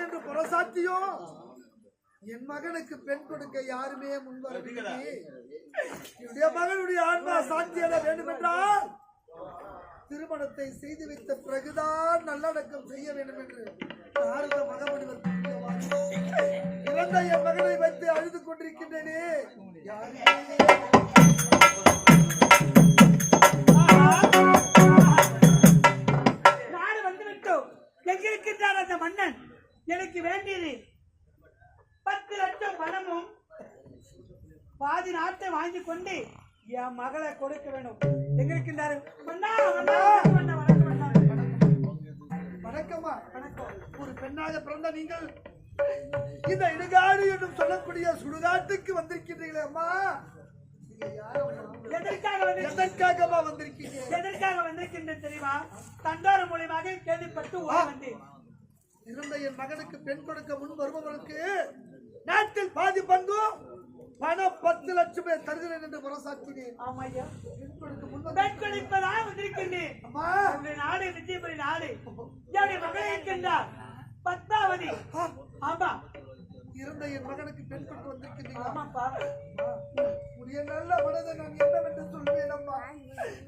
மகன் என்று பரசாத்தியம் என் மகனுக்கு பெண் கொடுக்க யாருமே முன்வரவில்லை என்னுடைய மகனுடைய ஆன்மா சாத்தியட வேண்டும் என்றால் திருமணத்தை செய்து வைத்த பிறகுதான் நல்லடக்கம் செய்ய வேண்டும் என்று நாரத மகமுனிவர் இறந்த என் மகனை வைத்து அழுது கொண்டிருக்கின்றனே. யாரு யாருமே எங்கிருக்கின்றார் அந்த மன்னன்? எனக்கு வேண்டியது பத்து லட்சம் பணமும் பாதி நாட்டை வாங்கி கொண்டு என் மகளை கொடுக்க வேண்டும் எங்க இருக்கின்றாரு? வணக்கம், வணக்கம். ஒரு பெண்ணாக பிறந்த நீங்கள் இந்த இடுகாடு என்றும் சொல்லக்கூடிய சுடுகாட்டுக்கு வந்திருக்கின்றீங்களே அம்மா. நீங்க யாரம்மா? எதற்காக வந்து எதற்காகமா வந்திருக்கீங்க? எதற்காக வந்திருக்கின்றேன் தெரியுமா? தண்டோர மூலியமாக கேள்விப்பட்டு வந்தேன். இருந்த என் மகனுக்கு பெண் கொடுக்க முன் வருபவருக்கு நாட்டில் பாதி பங்கும் பணம் பத்து லட்சம் பேர் தருகிறேன் என்று புறசாற்றினேன் ஆமா ஐயா பெண் கொடுக்க முன் வந்து- பெண்களிப்பதாக வந்திருக்கின்றேன். அம்மா. உங்களுடைய நாடு விஜயபுரி நாடு. என்னுடைய மகள் இருக்கின்றார். பத்மாவதி. ஆமா. இருந்த என் மகனுக்கு பெண் கொடுக்க வந்திருக்கிறீங்களா ஆமாப்பா. உடைய நல்ல மனதை நான் என்னவென்று சொல்வேன் அம்மா?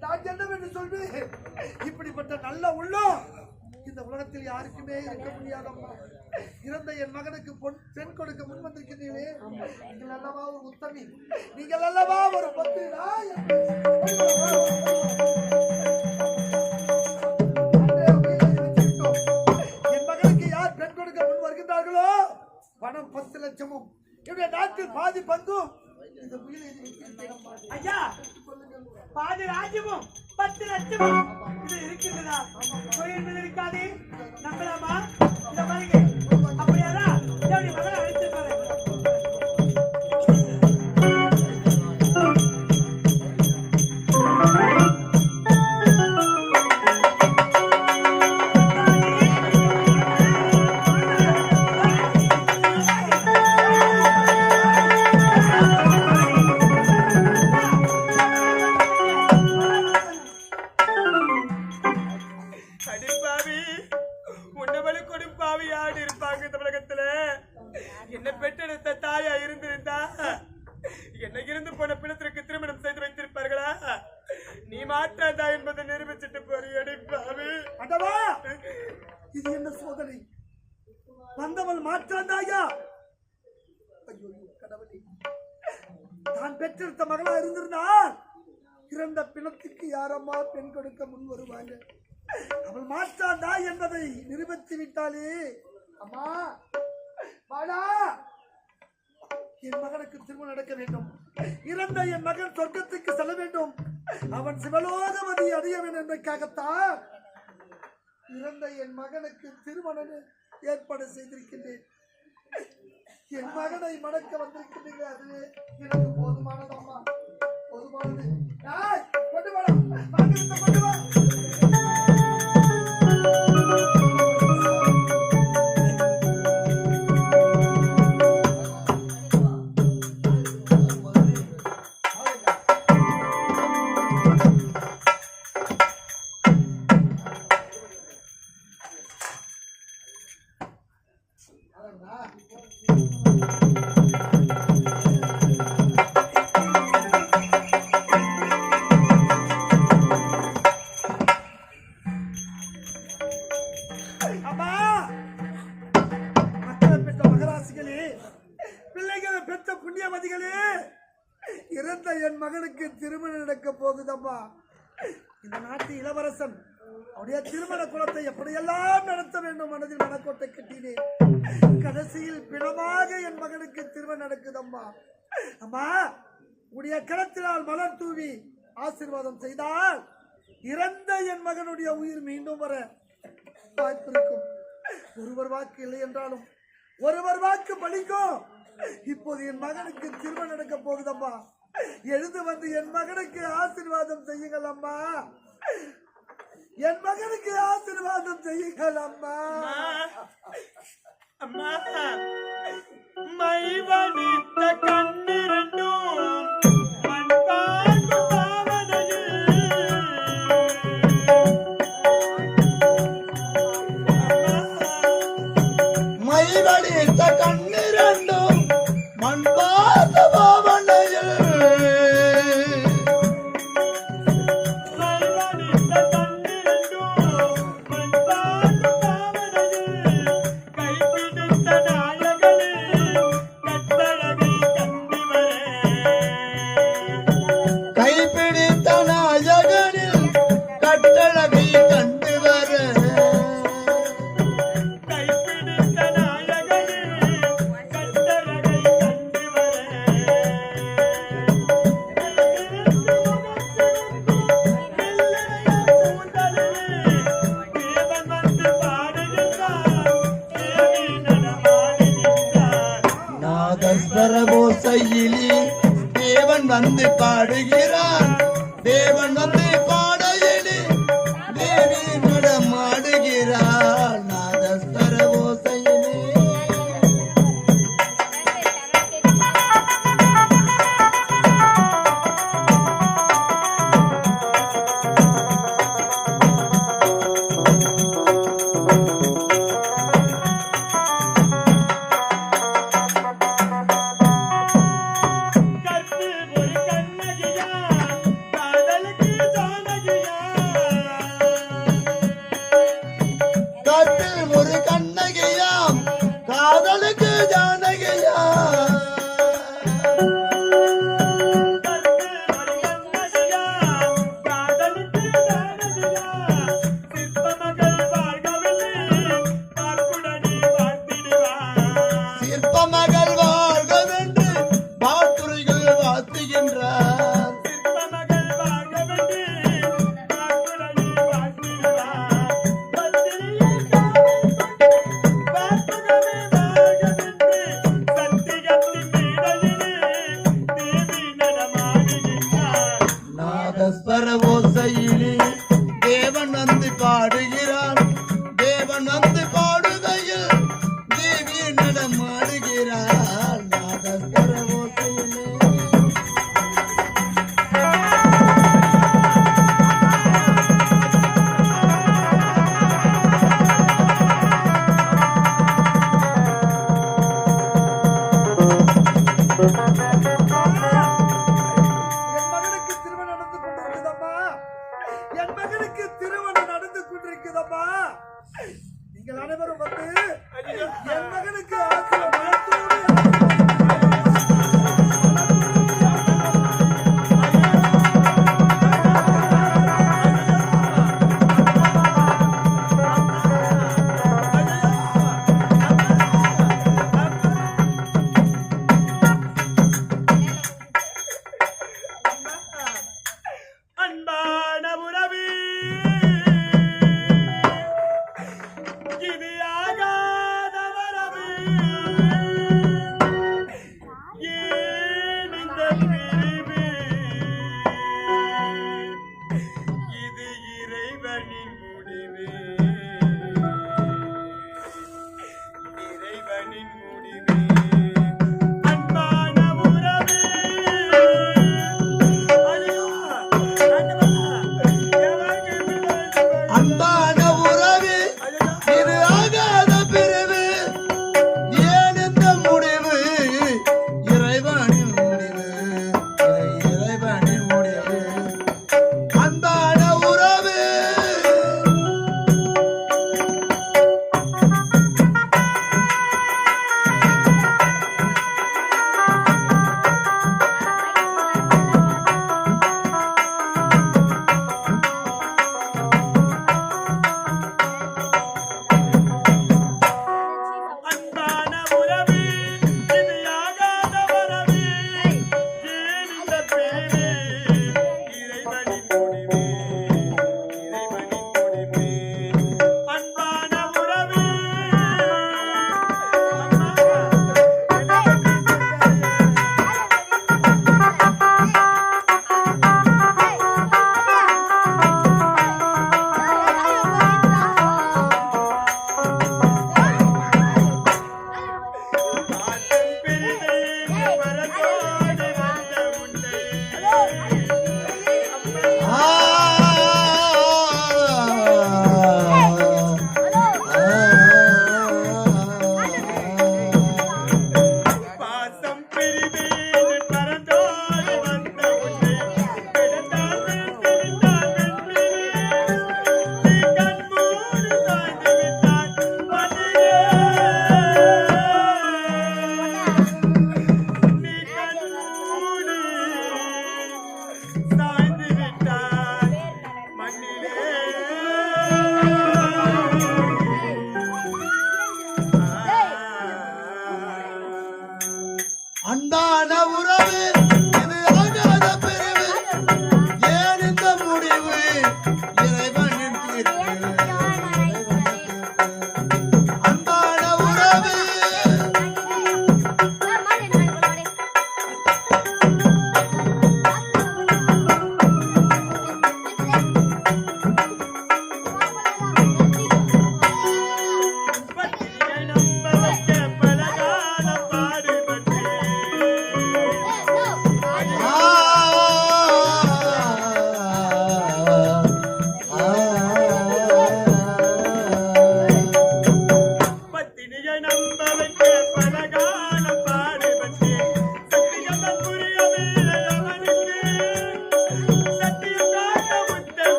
நான் என்னவென்று சொல்வேன்? இப்படிப்பட்ட நல்ல உள்ளம் இந்த உலகத்தில் யாருக்குமே இருக்க முடியாதம்மா. இறந்த என் மகனுக்கு பொன் பெண் கொடுக்க முன் வந்திருக்கிறீர்களே. நீங்கள் அல்லவா ஒரு உத்தமி? நீங்கள் அல்லவா ஒரு பத்திரா என் மகனுக்கு யார் பெண் கொடுக்க முன் வருகின்றார்களோ? பணம் பத்து லட்சமும். என்னுடைய நாட்டில் பாதி பங்கும். ஐயா பாதி ராஜ்யமும் பத்து லட்சமும் இது இருக்கின்றதா பொய் என்ன பெற்றெடுத்த தாயா இருந்திருந்தா? என்ன இருந்து போன பிணத்திற்கு திருமணம் செய்து வைத்திருப்பார்களா? நீ மாற்றாதா என்பதை நிரூபிச்சுட்டு போறீ அடிப்பாவி அடவா! இது என்ன சோதனை? வந்தவள் மாற்றாந்தாயா ஐயோ கடவுளே. தான் பெற்றெடுத்த மகளா இருந்திருந்தால் இறந்த பிணத்துக்கு யாரம்மா பெண் கொடுக்க முன் வருவாங்க? அவள் மாற்றாந்தா என்பதை நிரூபித்து விட்டாலே அம்மா வாடா. என் மகனுக்கு திருமணம் நடக்க வேண்டும். இறந்த என் மகன் சொர்க்கத்துக்கு செல்ல வேண்டும். அவன் சிவலோகமதி அறிய வேண்டும் என்பதற்காகத்தான் இறந்த என் மகனுக்கு திருமணம் ஏற்பாடு செய்திருக்கின்றேன். என் மகனை மணக்க வந்திருக்கின்றீங்க அது எனக்கு போதுமானதம்மா போதுமானது. கொண்டு வாடா. கொண்டு வா. புண்ணியவதிகளே இறந்த என் மகனுக்கு திருமணம் நடக்க போகுதம்மா. இந்த நாட்டு இளவரசன் அவருடைய திருமண குலத்தை எப்படியெல்லாம் நடத்த வேண்டும் மனதில் மனக்கோட்டை கட்டினேன் கடைசியில் பிணமாக என் மகனுக்கு திருமணம் நடக்குதம்மா. அம்மா உடைய கரத்தினால் மலர் தூவி ஆசீர்வாதம் செய்தால் இறந்த என் மகனுடைய உயிர் மீண்டும் வர வாய்ப்பு இருக்கும். ஒருவர் வாக்கு இல்லை என்றாலும் ஒருவர் வாக்கு பலிக்கும் இப்போது என் மகனுக்கு திருமணம் நடக்க போகுதம்மா. எழுந்து வந்து என் மகனுக்கு ஆசீர்வாதம் செய்யுங்கள் அம்மா. என் மகனுக்கு ஆசீர்வாதம் செய்யுங்கள் அம்மா. அம்மா கண்ணு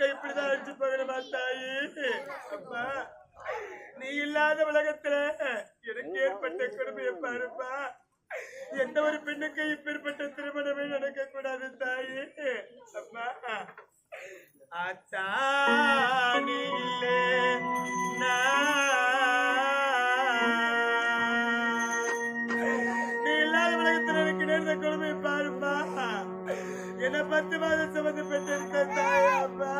வாழ்க்கை இப்படிதான் அடிச்சு போகணுமா தாயி அப்பா நீ இல்லாத உலகத்துல எனக்கு ஏற்பட்ட கொடுமையை பாருப்பா. எந்த ஒரு பெண்ணுக்கு இப்பேற்பட்ட திருமணமே நடக்க கூடாது தாயி. அம்மா அத்தா நீ நீ இல்லாத உலகத்துல எனக்கு நேர்ந்த கொடுமையை பாருப்பா. என்ன பத்து மாதம் சுமந்து பெற்றெடுத்த தாயே அப்பா.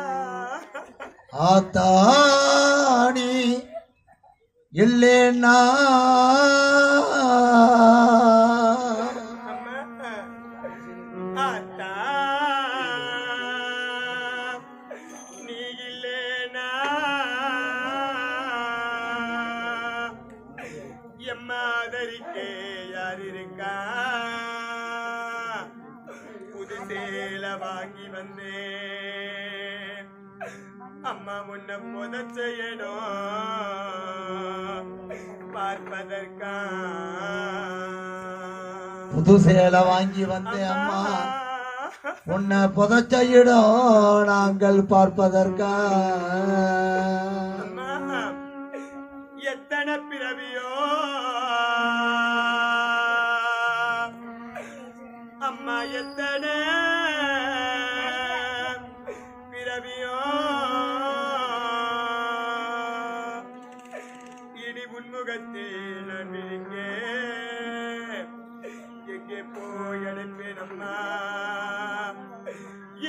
ஆத்தாணி இல்லேன்னா எம்மாதரிக்கே யார் இருக்கா? சேல வாங்கி வந்தேன். அம்மா முன்ன புத செய்யணும் பார்ப்பதற்கா. புது சேலை வாங்கி வந்தேன் அம்மா. உன்னை புதைச்ச இடம் நாங்கள் பார்ப்பதற்கா. இனி எங்கே போய் அனுப்பினம்மா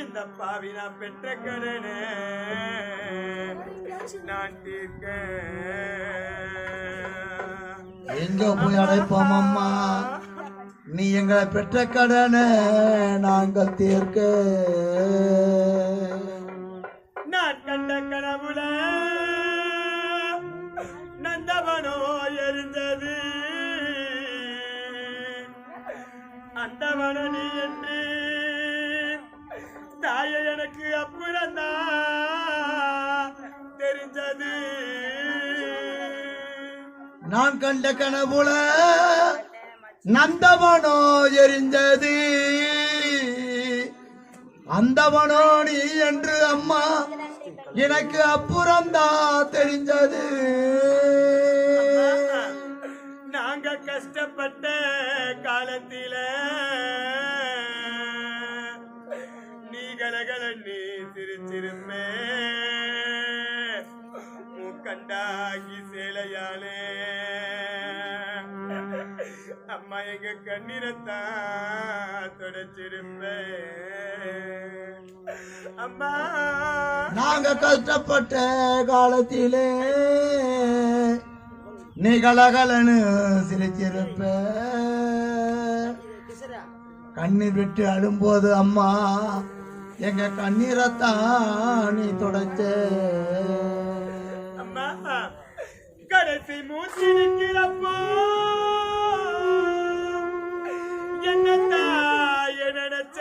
இந்த பாவி நான் பெற்ற கடனே. நான் தீர்க்க. எங்க போய் அடைப்போம் அம்மா? நீ எங்களை பெற்ற கடனை நாங்கள் தீர்க்க. நீ என்று. தாயை எனக்கு அப்புறம்தான் தெரிஞ்சது. நான் கண்ட கனவுல நந்தவனோ எரிந்தது அந்தவனோ நீ என்று அம்மா எனக்கு அப்புறம்தான் தெரிஞ்சது. நாங்க கஷ்டப்பட்ட காலத்திலே அம்மா எங்க கண்ணீரத்தான் தொடச்சிருப்பே அம்மா. நாங்க கஷ்டப்பட்ட காலத்திலே நீ கலகலன்னு சிரிச்சிருப்ப. கண்ணீர் விட்டு அழும்போது அம்மா எங்க கண்ணீரைத்தான் நீ தொடச்ச. அம்மா கடைசி மூச்சு நிற்கிறப்போ. என்ன நினைச்ச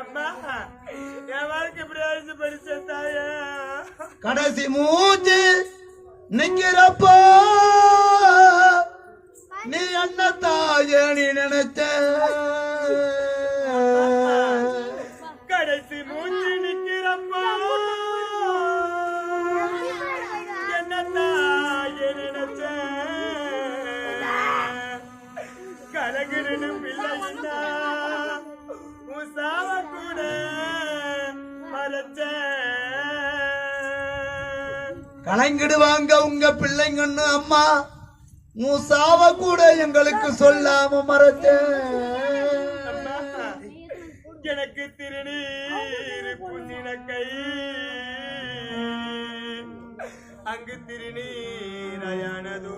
அம்மா என் வாழ்க்கை இப்படி படிச்ச தாய. கடைசி மூச்சு நிக்கிறப்போ நீ என்ன தாய நீ நினைச்ச. கலங்கிடுவாங்க உங்க பிள்ளைங்கன்னு அம்மா. மூசாவ கூட எங்களுக்கு சொல்லாம மறைச்ச அம்மா, எனக்கு திருநீர் கை. அங்கு திருநீரையானதோ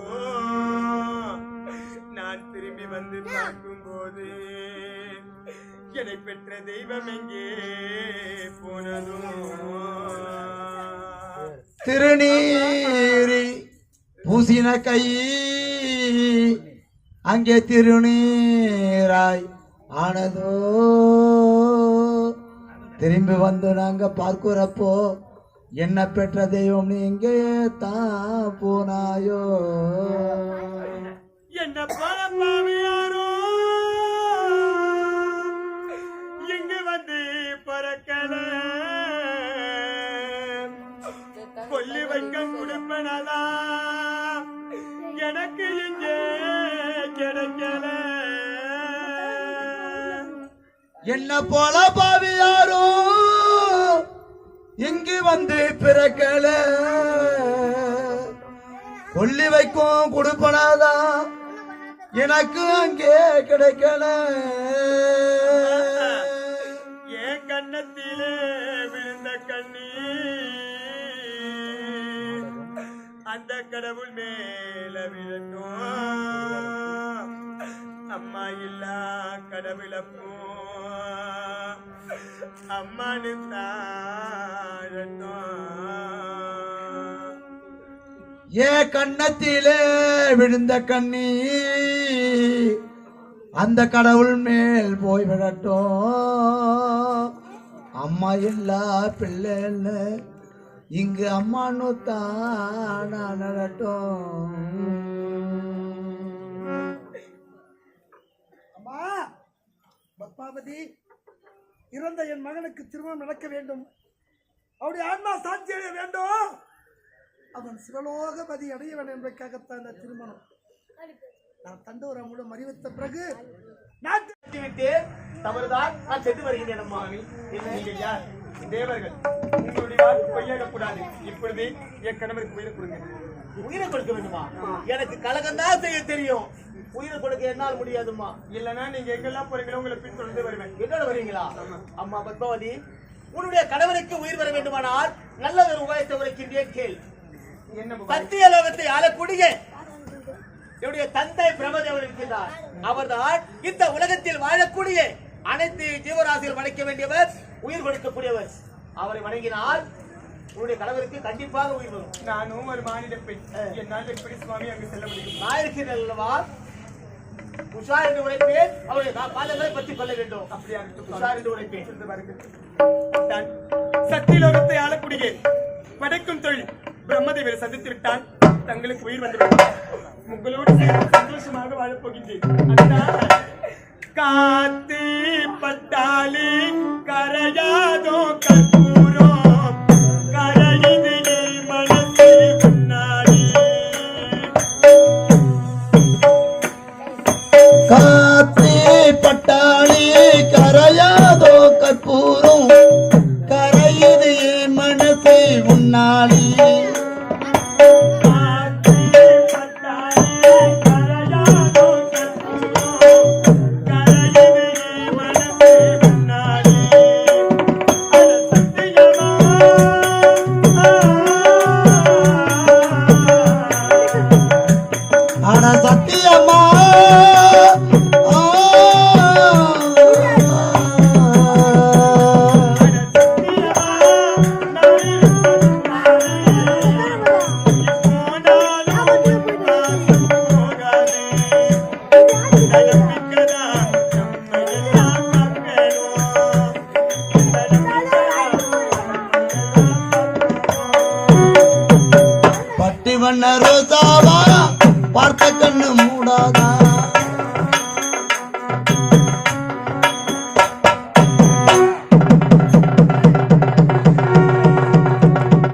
நான் திரும்பி வந்து பார்க்கும்போது என்னை பெற்ற தெய்வம் எங்கே போனதோ. திருநீரி பூசின கை அங்கே திருநீராய் ஆனதோ. திரும்பி வந்து நாங்க பார்க்கிறப்போ என்ன பெற்ற தெய்வம் நீ எங்கே தான் போனாயோ. என்ன கொல்லி எனக்கு இங்கே கிடைக்கல. என்ன போல பாவி யாரும் இங்கு வந்து பிறக்கல. கொல்லி வைக்கும் கொடுப்பனாதான் எனக்கு அங்கே கிடைக்கல. கடவுள் மேல விழட்டும். அம்மா இல்லா கடவுளப்போ அம்மானு தாழட்டும். ஏ கண்ணத்திலே விழுந்த கண்ணி அந்த கடவுள் மேல் போய் விடட்டும் அம்மா இல்லா பிள்ளை இல்லை இங்கு அம்மானு தானா நடட்டும். அம்மா பத்மாவதி இறந்த என் மகனுக்கு திருமணம் நடக்க வேண்டும். அவருடைய ஆன்மா சாட்சி அடைய வேண்டும். அவன் சிவலோகபதி அடைய வேண்டும் என்பதற்காகத்தான் இந்த திருமணம். நான் தண்டோரமுடன் அறிவித்த பிறகு நாட்டு விட்டேன் தவறுதான் நான் சென்று வருகிறேன் அம்மா தேவர்கள். உங்களுடைய வாக்கு பொய்யாக கூடாது இப்பொழுது என் கணவருக்கு உயிரை கொடுங்க. உயிரை கொடுக்க வேண்டுமா? எனக்கு கலகம்தான் செய்ய தெரியும். உயிரை கொடுக்க என்னால் முடியாதும்மா. இல்லைன்னா நீங்க எங்கெல்லாம் போறீங்களோ உங்களை பின்தொடர்ந்து வருவேன். என்னோட வரீங்களா? அம்மா பத்மாவதி உன்னுடைய கணவருக்கு உயிர் வர வேண்டுமானால் நல்ல ஒரு உபாயத்தை உரைக்கின்றேன் கேள். சத்திய லோகத்தை ஆளக்கூடிய என்னுடைய தந்தை பிரமதேவன் இருக்கின்றார். அவர்தான் இந்த உலகத்தில் வாழக்கூடிய அனைத்து ஜீவராசிகள் வணங்க வேண்டியவர் உயிர் கொடுக்கக்கூடியவர். அவரை வணங்கினால் உன்னுடைய கணவருக்கு கண்டிப்பாக உயிர் வரும். நானும் ஒரு மாநில பெண். என்னால் எப்படி சுவாமி அங்கு செல்ல முடியும்? நான் இருக்கிறேன் அல்லவா உஷா என்று உழைப்பேன். அவருடைய பாதங்களை பற்றி கொள்ள வேண்டும். அப்படியா இருக்கட்டும். உஷா என்று உழைப்பேன். சத்தியலோகத்தை ஆளக்கூடிய படைக்கும் தொழில். பிரம்மதேவரை சந்தித்து விட்டால் தங்களுக்கு உயிர் வந்துவிடும். உங்களோடு சந்தோஷமாக வாழப் போகின்றேன். அதுதான் काती पटाली कर जा दो कपूर